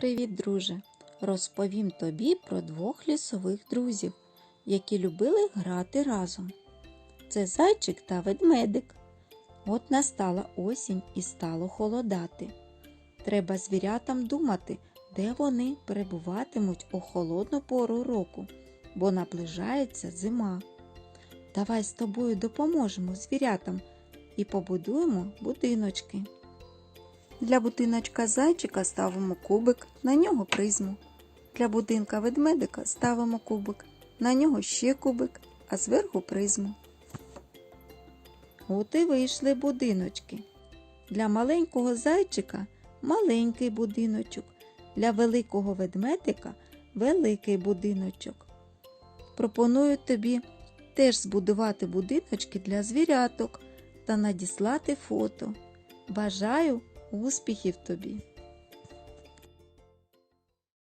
Привіт, друже! Розповім тобі про двох лісових друзів, які любили грати разом. Це зайчик та ведмедик. От настала осінь і стало холодати. Треба звірятам думати, де вони перебуватимуть у холодну пору року, бо наближається зима. Давай з тобою допоможемо звірятам і побудуємо будиночки. Для будиночка зайчика ставимо кубик, на нього призму. Для будинка ведмедика ставимо кубик, на нього ще кубик, а зверху призму. От і вийшли будиночки. Для маленького зайчика маленький будиночок, для великого ведмедика великий будиночок. Пропоную тобі теж збудувати будиночки для звіряток та надіслати фото. Бажаю успіхів тобі!